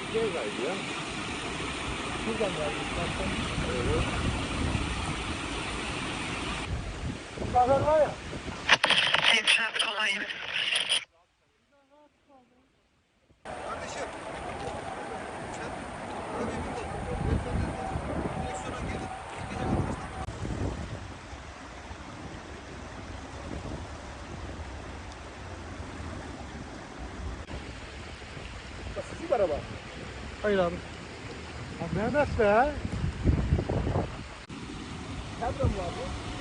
çiçeğe kaydı ya. Buradan istersen. Evet. Zafer var ya. Sizin araba. Hayır abi. Ha, Mehmet be. Mi var bu?